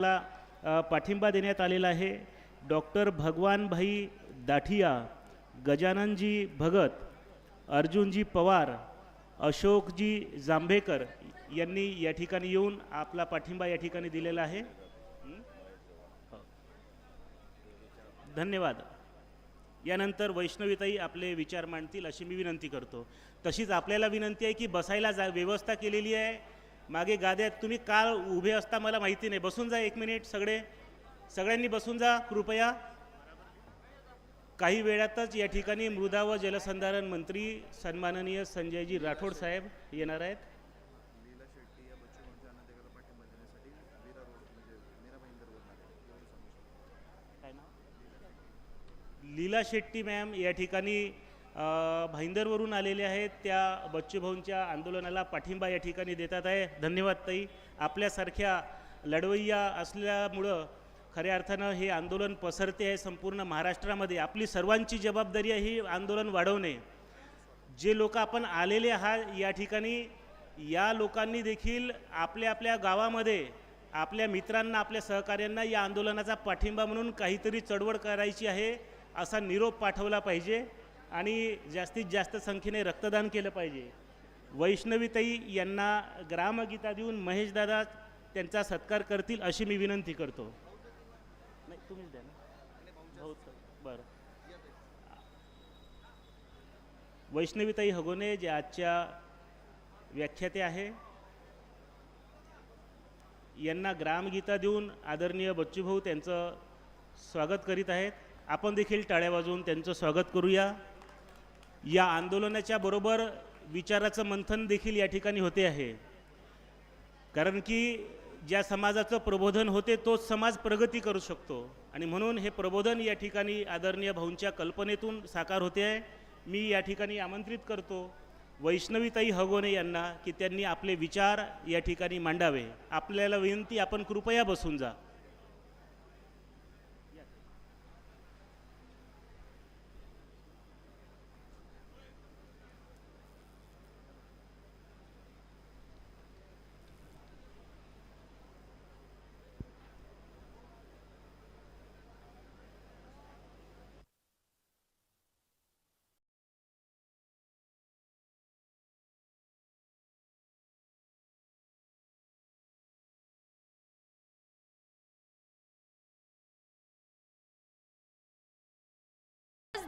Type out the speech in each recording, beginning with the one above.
ला पाठिंबा देण्यात आलेला आहे. डॉक्टर भगवानभाई दाठिया गजाननजी भगत अर्जुनजी पवार अशोकजी जांभेकर यांनी या ठिकाणी येऊन आपला पाठिंबा या ठिकाणी दिलेला आहे. हो. धन्यवाद. यानंतर वैष्णवीताई आपले विचार मांडतील अशी मी विनंती करतो. तशीच आपल्याला विनंती आहे की बसायला जा व्यवस्था केलेली आहे. मागे गाद्यात तुम्ही का उभे असता मला माहिती नाही. बसून जा एक मिनिट सगळे. सगळ्यांनी बसून जा कृपया. काही वेळातच या ठिकाणी मृदा व जलसंधारण मंत्री सन्माननीय संजयजी राठोड साहेब येणार आहेत. लीला शेट्टी मॅम या ठिकाणी भाईंदरवरून आलेले आहेत. त्या बच्चूभाऊंच्या आंदोलनाला पाठिंबा या ठिकाणी देतात आहे. धन्यवाद ताई. आपल्यासारख्या लढवय्या असल्यामुळं खऱ्या अर्थानं हे आंदोलन पसरते आहे संपूर्ण महाराष्ट्रामध्ये. आपली सर्वांची जबाबदारी आहे ही आंदोलन वाढवणे. जे लोक आपण आलेले आहात या ठिकाणी या लोकांनी देखील आपल्या आपल्या गावामध्ये आपल्या मित्रांना आपल्या सहकाऱ्यांना या आंदोलनाचा पाठिंबा म्हणून काहीतरी चळवळ करायची आहे असा निरोप पाठवला पाहिजे. आणि जास्तीत जास्त संख्येने रक्तदान केलं पाहिजे. वैष्णवीताई यांना ग्रामगीता देऊन महेशदादा त्यांचा सत्कार करतील अशी मी विनंती करतो. नाही तुम्हीच द्या ना. हो, भाऊ बरं. वैष्णवीताई हगोने जे आजच्या व्याख्याते आहे यांना ग्रामगीता देऊन आदरणीय बच्चूभाऊ त्यांचं स्वागत करीत आहेत. आपण देखील टाळ्या वाजवून त्यांचं स्वागत करूया. या आंदोलनाच्या बरोबर विचाराचं मंथन देखील या ठिकाणी होते आहे. कारण की ज्या समाजाचं प्रबोधन होते तोच समाज प्रगती करू शकतो. आणि म्हणून हे प्रबोधन या ठिकाणी आदरणीय भाऊंच्या कल्पनेतून साकार होते आहे. मी या ठिकाणी आमंत्रित करतो वैष्णवीताई हगोने यांना की त्यांनी आपले विचार या ठिकाणी मांडावे. आपल्याला विनंती आपण कृपया बसून जा.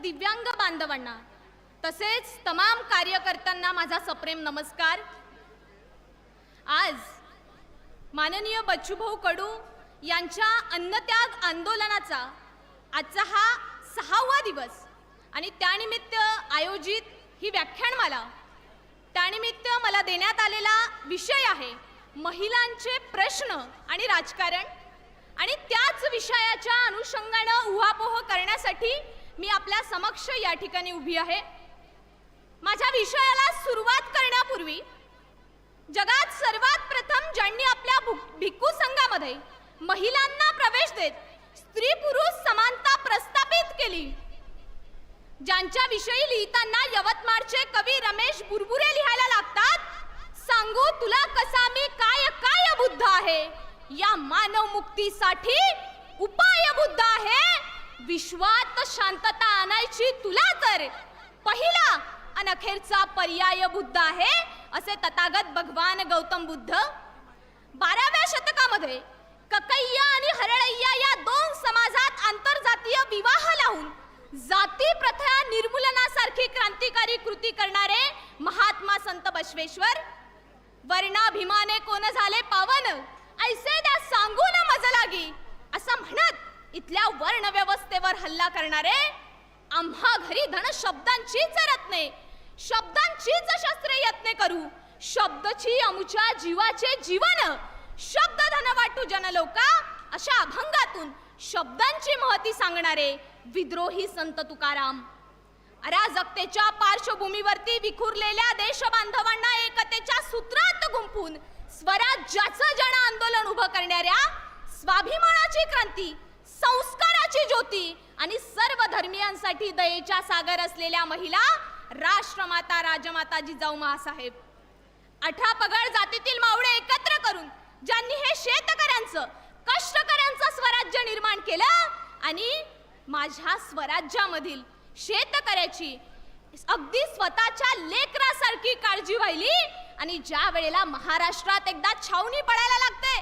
दिव्यांग बांधवांना तसेच तमाम कार्यकर्त्यांना माझा सप्रेम नमस्कार. आज माननीय बच्चूभाऊ कडू यांच्या अन्नत्याग आंदोलनाचा आजचा हा सहावा दिवस आणि त्यानिमित्त आयोजित ही व्याख्यानमाला त्यानिमित्त मला देण्यात आलेला विषय आहे महिलांचे प्रश्न आणि राजकारण आणि त्याच विषयाच्या अनुषंगानं उहापोह करण्यासाठी मी आपल्या समक्ष या ठिकाणी उभी आहे. माझ्या विषयाला सुरुवात करण्यापूर्वी जगात सर्वात प्रथम ज्यांनी आपल्या भिक्खू संघामध्ये महिलांना प्रवेश देत स्त्री पुरुष समानता प्रस्थापित केली ज्यांच्या विषयी लिहिताना यवतमाळचे कवी रमेश बुरबुरे लिहायला लागतात सांगू तुला कसा मी काय काय बुद्ध आहे? या मानव मुक्तीसाठी उपाय बुद्ध आहे? विश्वात शांतता आणायची तुला तर. पहिला आणि अखेरचा पर्याय बुद्ध आहे असे तथागत भगवान गौतम बुद्ध. बाराव्या शतकामध्ये ककय्या आणि हरळय्या या दोन समाजात आंतरजातीय विवाह लावून जाती प्रथा निर्मूलनासारखी क्रांतिकारी कृती करणारे महात्मा संत बसवेश्वर. वर्णाभिमाने कोण झाले पावन? ऐसे त्या सांगून मज लागी असं म्हणत इथल्या वर्णव्यवस्थेवर हल्ला करणारे आम्हा घरी धन शब्दांचीच रत्ने शब्दांचीच शस्त्रे यत्ने करू शब्दची अमुच्या जीवाचे जीवन शब्द धन वाटू जनलोका अशा अभंगातून शब्दांची महती सांगणारे विद्रोही संत तुकाराम. अराजकतेच्या पार्श्वभूमीवरती विखुरलेल्या देशबांधवांना एकतेच्या सूत्रात गुंफून स्वराज्याचं जन आंदोलन उभं करणाऱ्या स्वाभिमानाची क्रांती संस्काराची ज्योती आणि सर्व धर्मियांसाठी दयेच्या सागर असलेल्या महिला राष्ट्रमाता राजमाता जिजाऊ महासाहेब. अठरा पगड जातीतील मावळे एकत्र करून ज्यांनी हे शेतकऱ्यांचं कष्टकऱ्यांचं स्वराज्य निर्माण केलं आणि माझ्या स्वराज्यामधील शेतकऱ्याची अगदी स्वतःच्या लेकरासारखी काळजी व्हायली आणि ज्या वेळेला महाराष्ट्रात एकदा छावणी पडायला लागते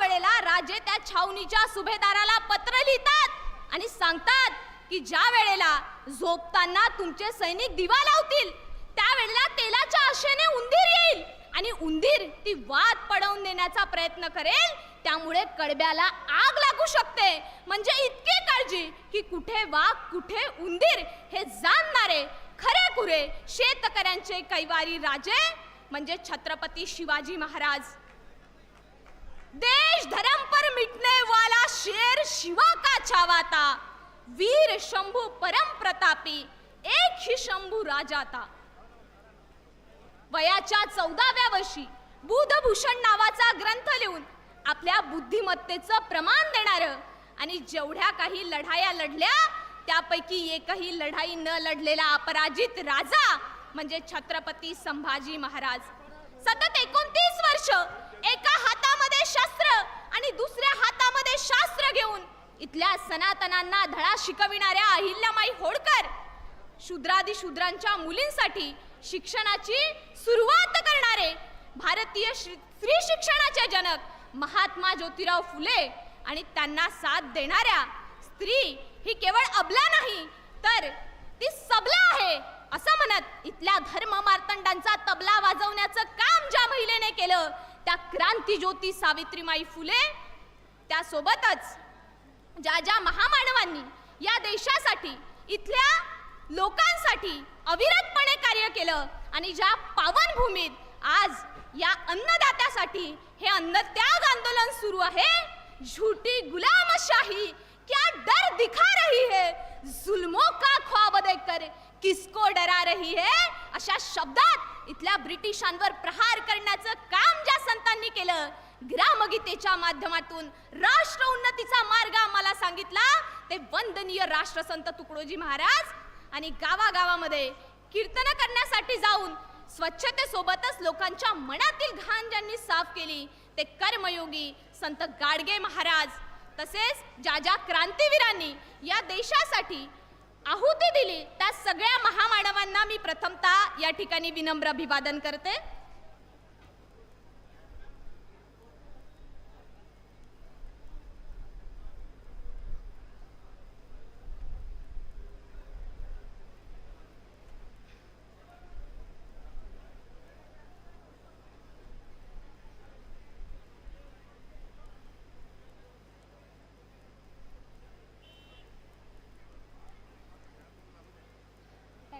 वेळेला राजे त्या छावणीच्या सुभेदाराला पत्र लिहितात आणि सांगतात की ज्या वेळेला झोपताना तुमचे सैनिक दिवा लावतील त्यावेळेला तेलाच्या आशेने उंदीर येईल आणि उंदीर ती वाद पडवून देण्याचा प्रयत्न करेल त्यामुळे कडब्याला आग लागू शकते. म्हणजे इतकी काळजी की कुठे वाघ कुठे उंदीर हे जाणणारे खरे खुरे शेतकऱ्यांचे कैवारी राजे म्हणजे छत्रपती शिवाजी महाराज. देश धर्म पर मिटने वाला शेर शिवा का छावाता। वीर शंभू परम प्रतापी एक ही शंभू राजाता वयाच्या चौदाव्या वर्षी बुधभूषण नावाचा ग्रंथ लिहून आपल्या बुद्धिमत्तेचं प्रमाण देणार आणि जेवढ्या काही लढाया लढल्या त्यापैकी एकही लढाई न लढलेला अपराजित राजा म्हणजे छत्रपती संभाजी महाराज. सतत एकोणतीस वर्ष एका हातामध्ये शस्त्र आणि दुसऱ्या हातामध्ये शास्त्र घेऊन इथल्या सनातनांना धडा शिकविणाऱ्या अहिल्यामाई होळकर शूद्रादी शूद्रांच्या मुलींसाठी शिक्षणाची सुरुवात करणारे भारतीय स्त्री शिक्षणाचे जनक महात्मा ज्योतिराव फुले आणि त्यांना साथ देणाऱ्या स्त्री ही केवळ अबला नाही तर ती सबला आहे असं म्हणत इथल्या धर्म मार्तंडांचा तबला वाजवण्याचं काम ज्या महिलेने केलं त्या क्रांती ज्योती सावित्रीमाई फुले त्यासोबतच ज्या ज्या महामानवांनी या देशासाठी इथल्या लोकांसाठी अविरतपणे कार्य केलं आणि ज्या पावनभूमीत आज या अन्नदात्यासाठी हे अन्नत्याग आंदोलन सुरू आहे झूठी गुलामशाही क्या डर दिखा रही है जुल्मों का ख्वाब देखकर किसको डरा रही है? अशा शब्दात इथल्या ब्रिटिशांवर प्रहार करण्याचं काम ज्या संतांनी केलं ग्रामगीतेच्या माध्यमातून राष्ट्र उन्नतीचा मार्ग आम्हाला सांगितला ते वंदनीय राष्ट्रसंत तुकडोजी महाराज आणि गावागावामध्ये कीर्तन करण्यासाठी जाऊन स्वच्छतेसोबतच लोकांच्या मनातील घाण ज्यांनी साफ केली ते कर्मयोगी संत गाडगे महाराज तसेच ज्या ज्या क्रांतीवीरांनी या देशासाठी आहुती दिली. त्या सगळ्या महामानवांना मी प्रथमतः या ठिकाणी विनम्र अभिवादन करते.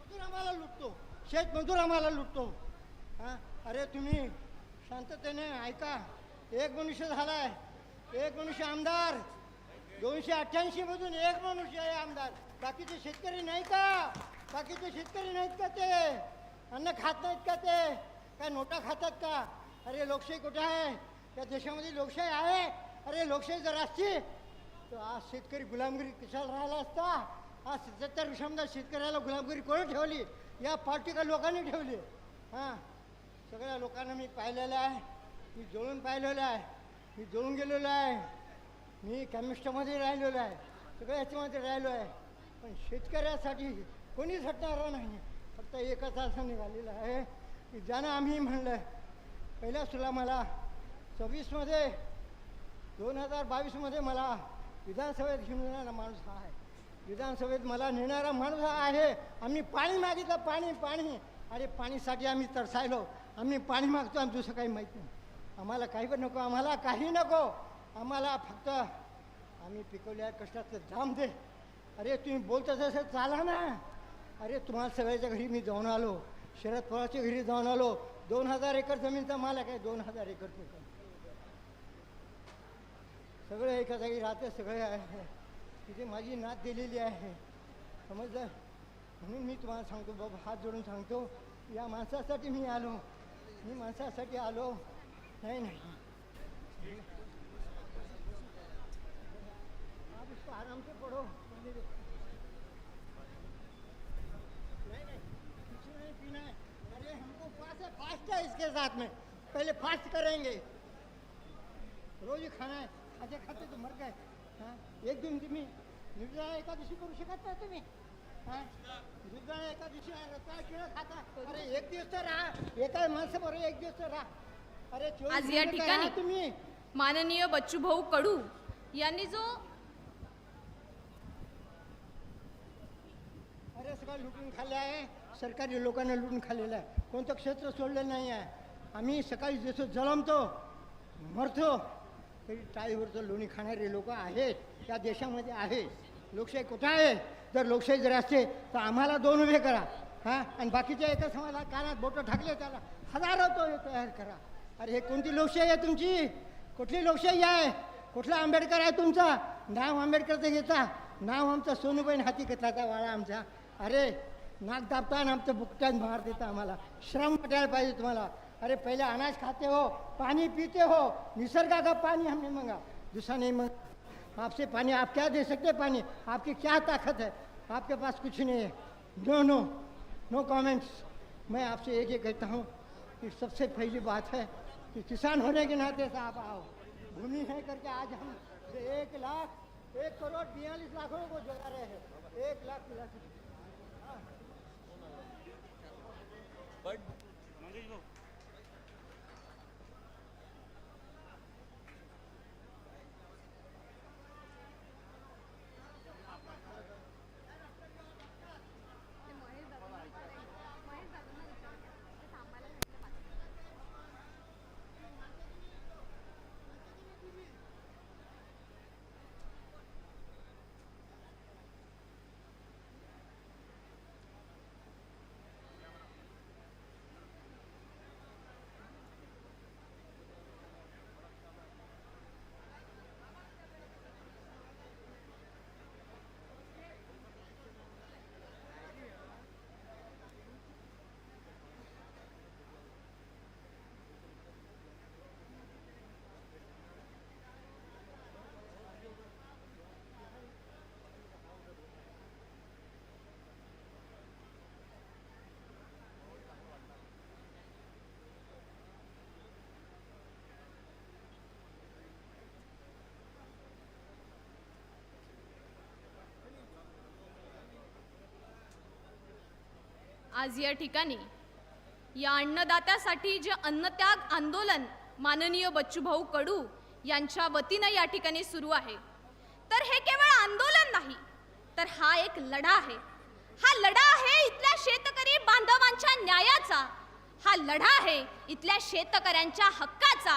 मजूर आम्हाला लुटतो शेत मजूर आम्हाला लुटतो. हां? अरे तुम्ही शांततेने ऐका. एक मनुष्य झालाय. एक मनुष्य आमदार. दोनशे अठ्ठ्याऐंशी मधून एक मनुष्य आहे आमदार. बाकीचे शेतकरी नाही का? बाकीचे शेतकरी नाहीत का ते? अन्न खात नाहीत का ते? काय नोटा खातात का? अरे लोकशाही कुठे आहे? या देशामध्ये लोकशाही आहे? अरे लोकशाही जर असती तर आज शेतकरी गुलामगिरी कशाला राहिला असता? आज सत्तर वर्षामध्ये शेतकऱ्याला गुलामगिरी कोणी ठेवली? या पार्टीका लोकांनी ठेवली? हां. सगळ्या लोकांना मी पाहिलेलं आहे. मी जळून पाहिलेलं आहे. मी जळून गेलेलो आहे. मी केमिस्टमध्ये राहिलेलो आहे. सगळ्या ह्याच्यामध्ये राहिलो आहे. पण शेतकऱ्यासाठी कोणीच हटणारा नाही. फक्त एकच असं निघालेलं आहे. की ज्यानं आम्ही म्हणलं पहिल्या सुला मला सव्वीसमध्ये दोन हजार बावीसमध्ये मला विधानसभेत घेऊन येणारा माणूस हा आहे. विधानसभेत मला नेणारा माणूस हा आहे. आम्ही पाणी मागितलं पाणी पाणी. अरे पाणीसाठी आम्ही तरसायलो. आम्ही पाणी मागतो आम्ही दुसरं काही माहीत नाही. आम्हाला काही पण नको आम्हाला काही नको. आम्हाला फक्त आम्ही पिकवल्या कष्टाचं जाम दे. अरे तुम्ही बोलता तसं चाला ना. अरे तुम्हाला सगळ्याच्या घरी मी जाऊन आलो. शरद पवारच्या घरी जाऊन आलो. दोन हजार एकर जमीनचा मालक आहे दोन हजार एकर पिकं सगळे एका जागी राहते सगळे आहे. तिथे माझी नात दिलेली आहे. समजलं? म्हणून मी तुम्हाला सांगतो, बाबा, हात जोडून सांगतो, या माणसासाठी मी आलो. मी माणसासाठी आलो. नाही नाही. आप हमको फास्ट है इसके साथ में. पहले फास्ट करेंगे. रोज खाना है. खाते खाते तो मर गए. हाँ? एक दिन तुम्ही निर्जळा एकादशी करू शकत नाही तुम्ही. हां? निर्जळा एकादशी रताळ किळं खाता? अरे एक दिवस तर राहा. एका माणसाबरोबर एक दिवस तर राहा. अरे चोवीस आज या ठिकाणी राहा तुम्ही. माननीय बच्चूभाऊ कडू यांनी जो अरे सगळं लुटून खाल्लं आहे. सरकारी लोकांना लुटून खाल्लेलं आहे. कोणतं क्षेत्र सोडलं नाही आहे. आम्ही सकाळी जसं जलमतो मरतो तरी टाळीवरचं लोणी खाणारे लोक आहेत या देशामध्ये आहे लोकशाही कुठं आहे? जर लोकशाही जर असते तर आम्हाला दोन उभे करा हां? आणि बाकीच्या एका समाजाला कानात बोटं ठाकले त्याला हजारो तो हे तयार करा. अरे हे कोणती लोकशाही आहे तुमची? कुठली लोकशाही आहे? कुठला आंबेडकर आहे तुमचा? नाव आंबेडकरचं घेता. नाव आमचं सोनूबाईन हाती घेतलाचा वाळा आमचा. अरे नाक दाबता आणि आमचं बुकट्यात मार देता आम्हाला. श्रम वाटायला पाहिजे तुम्हाला. अरे पहले अनाज खाते हो, पानी पीते हो, निसर्गा का पानी हमने मांगा। दूसरा नहीं मांगा। आपसे पानी, आप क्या दे सकते पानी? आपकी क्या ताकत है? आपके पास कुछ नहीं है। नो नो नो कमेंट्स मैं आपसे एक ही कहता हूँ कि सबसे पहली बात है कि किसान होने के नाते से आप आओ। भूमि है करके आज हम एक लाख, एक करोड़ बयालीस लाखों को जगा रहे हैं। एक लाख तिरासी आज या ठिकाणी या अन्नदात्यासाठी जे अन्नत्याग आंदोलन माननीय बच्चूभाऊ कडू यांच्या वतीनं या ठिकाणी सुरू आहे. तर हे केवळ आंदोलन नाही तर हा एक लढा आहे. हा लढा आहे इथल्या शेतकरी बांधवांच्या न्यायाचा. हा लढा आहे इथल्या शेतकऱ्यांच्या हक्काचा.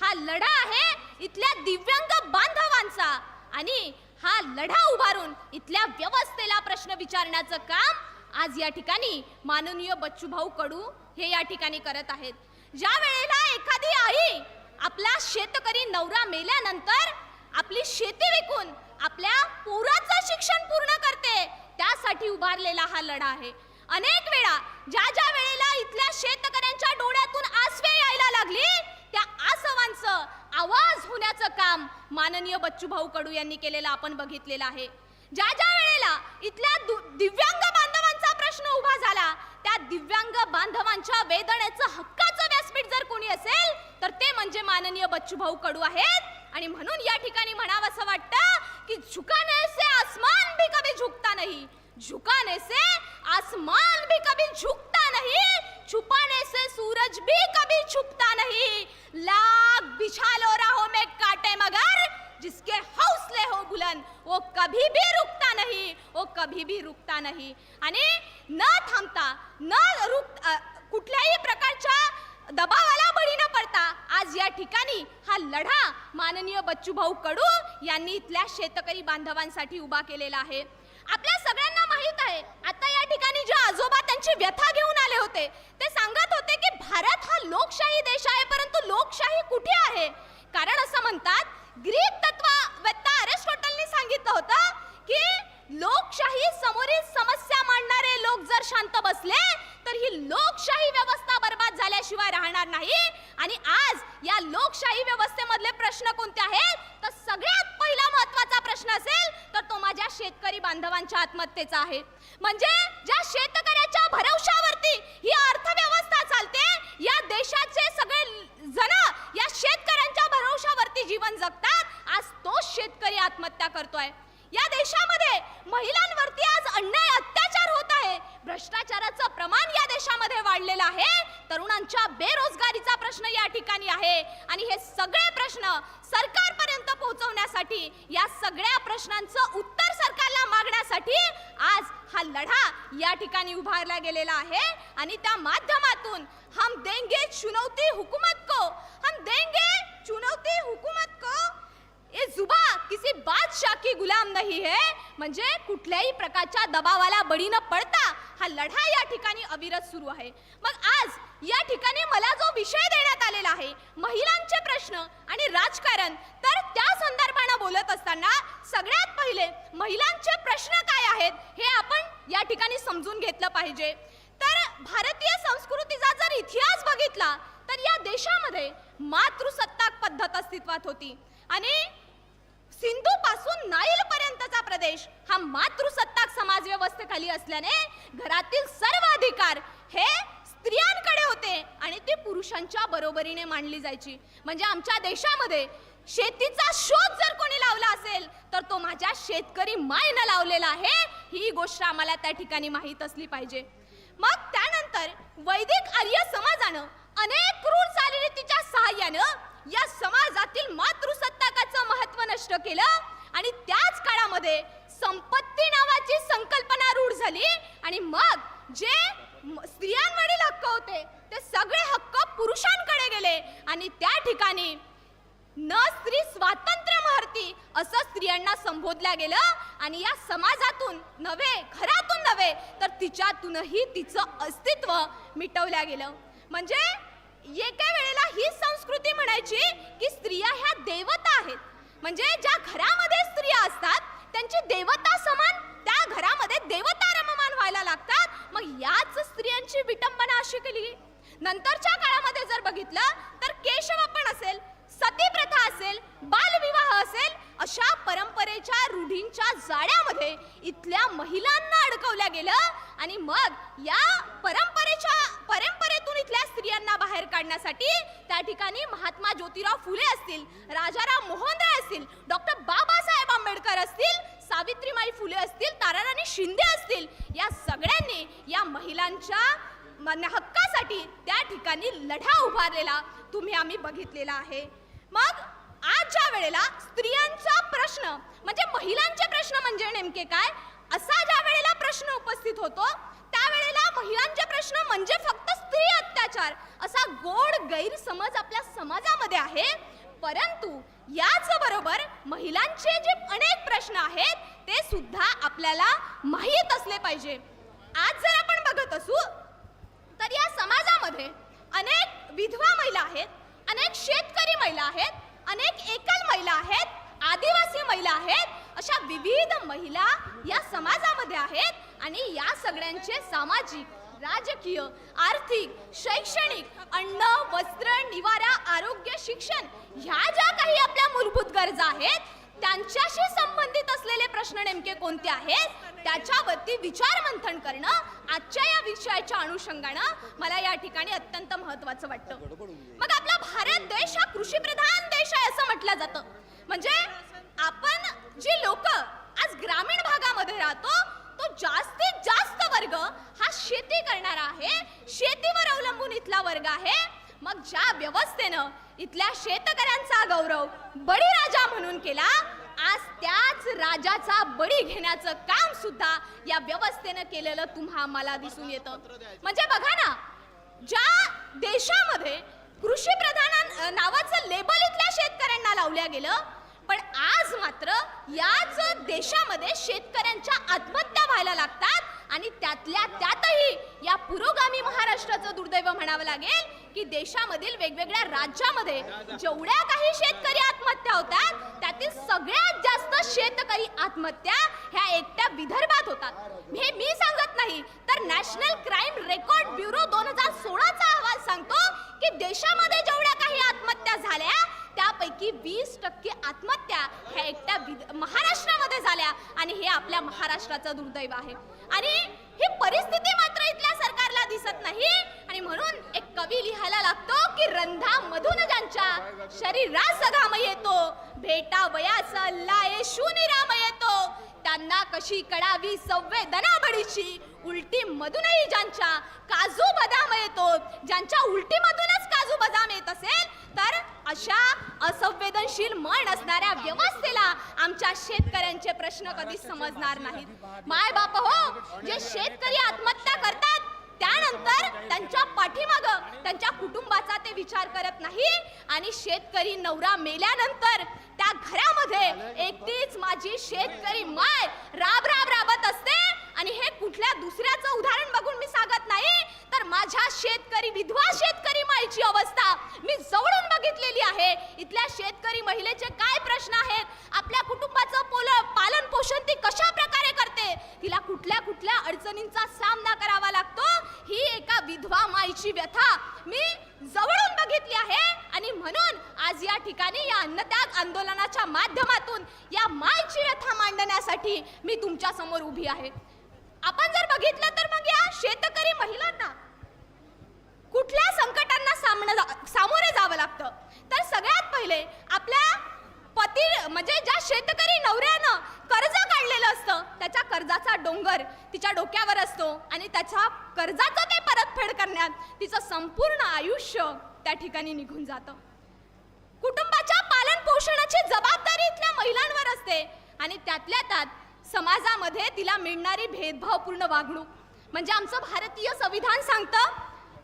हा लढा आहे इथल्या दिव्यांग बांधवांचा. आणि हा लढा उभारून इथल्या व्यवस्थेला प्रश्न विचारण्याचं काम आज या ठिकाणी माननीय बच्चूभाऊ कडू हे या ठिकाणी करत आहेत. ज्या वेळेला एखादी आई आपला शेतकरी नवरा मेल्यानंतर आपली शेती विकून आपल्या पोराचं शिक्षण पूर्ण करते त्यासाठी उभारलेला हा लढा आहे. अनेक वेळा ज्या ज्या वेळेला इथल्या शेतकऱ्यांच्या डोळ्यातून आसवे यायला लागली त्या आसवांचं आवाज होण्याचं काम माननीय बच्चूभाऊ कडू यांनी केलेलं आपण बघितलेलं आहे. ज्या ज्या वेळेला इथल्या दु- दिव्यांग बांधवांना प्रश्न उभा झाला त्या दिव्यांग बांधवांच्या वेदनेचं हक्काचं व्यासपीठ जर कोणी असेल तर ते म्हणजे माननीय बच्चूभाऊ कडू आहेत. आणि म्हणून या ठिकाणी म्हणावं असं वाटतं की झुकाने से आसमान भी कभी झुकता नहीं. झुकाने से आसमान भी कभी झुकता नहीं. छुपाने से सूरज भी कभी छुपता नहीं. लाख बिछा लो राहों में काटे मगर जिसके हौसले वो कभी भी रुकता नहीं वो कभी भी रुकता नहीं। आणि न थांबता न रुक कुठल्याही प्रकारच्या दबावाला बळी न पडता आज या ठिकाणी हा लढा माननीय बच्चूभाऊ कडू यांनी इथल्या शेतकरी बांधवांसाठी उभा केलेला आहे. आपल्या सगळ्यांना माहीत आहे आता या ठिकाणी जे आजोबा त्यांची व्यथा घेऊन आले होते ते सांगत होते की भारत हा लोकशाही देश आहे परंतु लोकशाही कुठे आहे? कारण असं म्हणतात ग्रीक तत्ववेत्ता अरिस्टॉटलने सांगितलं होतं की लोकशाही समोरील समस्या मांडणारे लोक जर शांत बसले तर ही लोकशाही व्यवस्था झाल्याशिवाय राहणार नाही. आणि आज या लोकशाही व्यवस्थेमधले प्रश्न कोणते आहेत? तर सगळ्यात पहिला महत्त्वाचा प्रश्न असेल तर तो माझ्या शेतकरी बांधवांच्या आत्महत्येचा आहे. म्हणजे ज्या शेतकऱ्याच्या भरवशावरती ही अर्थव्यवस्था चालते या देशाचे सगळे जण या शेतकऱ्यांच्या भरवशावरती जीवन जगतात आज तोच शेतकरी आत्महत्या करतोय. या देशामध्ये महिलांवरती आज अन्याय अत्याचार होत आहे. भ्रष्टाचाराचं प्रमाण या देशामध्ये वाढलेलं आहे. तरुणांच्या बेरोजगारीचा प्रश्न या ठिकाणी आहे. आणि हे सगळे प्रश्न सरकारपर्यंत पोहोचवण्यासाठी या सगळ्या प्रश्नांचं उत्तर सरकारला मागण्यासाठी आज हा लढा या ठिकाणी उभारला गेलेला आहे. आणि त्या माध्यमातून हम देंगे चुनौती हुकूमत को हम देंगे चुनौती हुकूमत को ए जुबा किसी बादशाह की गुलाम नहीं है। म्हणजे कुठल्याही प्रकारच्या दबावाला बळी न पडता हा लढा या ठिकाणी अविरत सुरू आहे. मग आज या ठिकाणी मला जो विषय देण्यात आलेला आहे महिलांचे प्रश्न आणि राजकारण तर त्या संदर्भानं बोलत असताना सगळ्यात पहिले महिलांचे प्रश्न काय आहेत हे आपण या ठिकाणी समजून घेतलं पाहिजे. तर भारतीय संस्कृतीचा जर इतिहास बघितला तर या देशामध्ये मातृसत्ताक पद्धत अस्तित्वात होती. आणि सिंधू पासून नाईल पर्यंतचा प्रदेश. हा मातृसत्ताक समाज व्यवस्थेखाली असल्याने घरातील सर्व अधिकार हे स्त्रियांकडे होते आणि ते पुरुषांच्या बरोबरीने मांडली जायची. म्हणजे आमच्या देशामध्ये शेतीचा शोध जर कोणी लावला असेल तर तो माझ्या शेतकरी मायनं लावलेला आहे. ही गोष्ट आम्हाला त्या ठिकाणी माहीत असली पाहिजे. मग त्यानंतर वैदिक आर्य समाजानं अनेक क्रूर चालीरीतीच्या सहाय्यानं या समाजातील मातृसत्ताकाचं महत्त्व नष्ट केलं आणि त्याच काळामध्ये संपत्ती नावाची संकल्पना रूढ झाली आणि मग जे स्त्रियांवरील हक्क होते ते सगळे हक्क पुरुषांकडे गेले आणि त्या ठिकाणी न स्त्री स्वातंत्र्य महर्ती असं स्त्रियांना संबोधल्या गेलं आणि या समाजातून नव्हे घरातून नव्हे तर तिच्यातूनही तिचं अस्तित्व मिटवल्या गेलं. म्हणजे एका वेळेला ही संस्कृती म्हणायची की स्त्रिया ह्या देवता आहेत. म्हणजे ज्या घरामध्ये स्त्रिया असतात त्यांची देवता समान त्या घरामध्ये देवता रममान व्हायला लागतात. मग याच स्त्रियांची विटंबना अशी केली. नंतरच्या काळामध्ये जर बघितलं तर केशव पण असेल सती प्रथा असेल बालविवाह असेल अशा परंपरेच्या रूढींच्या जाळ्यामध्ये इथल्या महिलांना अडकवल्या गेलं आणि मग या परंपरेच्या परंपरेतून इथल्या स्त्रियांना बाहेर काढण्यासाठी त्या ठिकाणी महात्मा ज्योतिराव फुले असतील राजाराम मोहनराय असतील डॉक्टर बाबासाहेब आंबेडकर असतील सावित्रीमाई फुले असतील ताराराणी शिंदे असतील या सगळ्यांनी या महिलांच्या हक्कासाठी त्या ठिकाणी लढा उभारलेला तुम्ही आम्ही बघितलेला आहे. मग आज ज्या वेळेला स्त्रियांचा प्रश्न म्हणजे महिलांचे प्रश्न म्हणजे नेमके काय? असा ज्या वेळेला प्रश्न उपस्थित होतो त्यावेळेला महिलांचे प्रश्न म्हणजे फक्त स्त्री अत्याचार असा गोड गैरसमज आपल्या समाजामध्ये आहे. परंतु याच बरोबर महिलांचे जे अनेक प्रश्न आहेत ते सुद्धा आपल्याला माहीत असले पाहिजे. आज जर आपण बघत असू तर या समाजामध्ये अनेक विधवा महिला आहेत अनेक शेतकरी महिला आहेत अनेक एकल महिला आहेत आदिवासी महिला आहेत अशा विविध महिला या समाजामध्ये आहेत आणि या सगळ्यांचे सामाजिक राजकीय आर्थिक शैक्षणिक अन्न वस्त्र निवारा आरोग्य शिक्षण ह्या ज्या काही आपल्या मूलभूत गरजा आहेत त्यांच्याशी संबंधित असलेले प्रश्न नेमके कोणते आहेत? त्याच्यावरती विचार मंथन करणं आजच्या या विषयाच्या अनुषंगानं मला या ठिकाणी अत्यंत महत्वाचं वाटतं. मग आपला भारत देश हा कृषीप्रधान देश आहे असं म्हटलं जातं. म्हणजे आपण जी लोक आज ग्रामीण भागामध्ये राहतो तो जास्तीत जास्त वर्ग हा शेती करणारा आहे शेतीवर अवलंबून इथला वर्ग आहे. मग ज्या व्यवस्थेनं इथल्या शेतकऱ्यांचा गौरव बळीराजा म्हणून केला आज त्याच राजाचा बळी घेण्याचं काम सुद्धा या व्यवस्थेनं केलेलं तुम्हा मला दिसून येतं. म्हणजे बघा ना ज्या देशामध्ये कृषी प्रधान नावाचं लेबल इथल्या शेतकऱ्यांना लावल्या गेलं पण आज मात्र याच देशामध्ये शेतकऱ्यांच्या आत्महत्या व्हायला लागतात आणि त्यातल्या त्यातही या पुरोगामी महाराष्ट्राचं दुर्दैव म्हणावं लागेल की देशामधील वेगवेगळ्या राज्यामध्ये जेवढ्या काही शेतकरी आत्महत्या होतात त्यातील सगळ्यात जास्त शेतकरी आत्महत्या ह्या एकट्या विदर्भात होतात. हे मी सांगत नाही तर नॅशनल क्राईम रेकॉर्ड ब्युरो दोन हजार सोळाचा अहवाल सांगतो की देशामध्ये जेवढ्या काही वीस टक्के आत्महत्या ह्या एकट्या महाराष्ट्रामध्ये झाल्या आणि हे आपल्या महाराष्ट्राचं दुर्दैव आहे. आणि ही परिस्थिती मात्र इथल्या सरकारला दिसत नाही. आणि म्हणून एक कवी लिहायला लागतो की रंधा मधून ज्यांच्या शरीरास घाम येतो भेटा वयाचा लाये राम येतो. त्यांना कशी कळावी संवेदना बडीची उलटी मधूनही ज्यांच्या काजू बदाम येतो ज्यांच्या उलटी मधूनच काजू बदाम येत असेल तर अशा असंवेदनशील मन असणाऱ्या व्यवस्थेला आमच्या शेतकऱ्यांचे प्रश्न कधी समजणार नाहीत. माय बाप हो जे शेतकरी आत्महत्या करतात त्यानंतर त्यांच्या पाठीमाग त्यांच्या कुटुंबाचा ते विचार करत नाही आणि शेतकरी नवरा मेल्यानंतर त्या घरामध्ये एकटीच माझी शेतकरी माय राब राब राबत असते आणि हे कुठल्या दुसऱ्याचं उदाहरण बघून मी सांगत नाही तर माझ्या शेतकरी विधवा शेतकरी माईची अवस्था मी जवळून बघितलेली आहे. इथल्या शेतकरी महिलेचे काय प्रश्न आहेत? आपल्या कुटुंबाचं पोल पालन पोषण ती कशा प्रकारे करते? तिला कुठल्या कुठल्या अडचणींचा सामना करावा लागतो? ही एका विधवा माईची व्यथा मी जवळून बघितली आहे. आणि म्हणून आज या ठिकाणी या अन्नत्याग आंदोलनाच्या माध्यमातून या मायची व्यथा मांडण्यासाठी मी तुमच्यासमोर उभी आहे. आपण जर बघितलं तर मग या शेतकरी महिलांना कुठल्या संकटांना सामना सामोरे जावं लागतं? तर सगळ्यात पहिले आपल्या पती म्हणजे ज्या शेतकरी नवऱ्यानं कर्ज काढलेलं असतं त्याच्या कर्जाचा डोंगर तिच्या डोक्यावर असतो आणि त्याच्या कर्जाचं ते परतफेड करण्यात तिचं संपूर्ण आयुष्य त्या ठिकाणी निघून जातं. कुटुंबाच्या पालन पोषणाची जबाबदारी इथल्या महिलांवर असते आणि त्यातल्या त्यात समाजामध्ये तिला मिळणारी भेदभावपूर्ण वागणूक. म्हणजे आमचं भारतीय संविधान सांगतं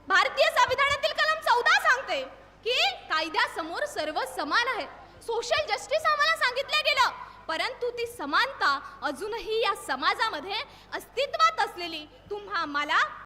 भारतीय संविधानातील कलम चौदा सांगते की कायद्यासमोर सर्व समान आहे. सोशल जस्टिस आम्हाला सांगितलं गेलं परंतु ती समानता अजूनही या समाजामध्ये अस्तित्वात असलेली. तुम्हा मला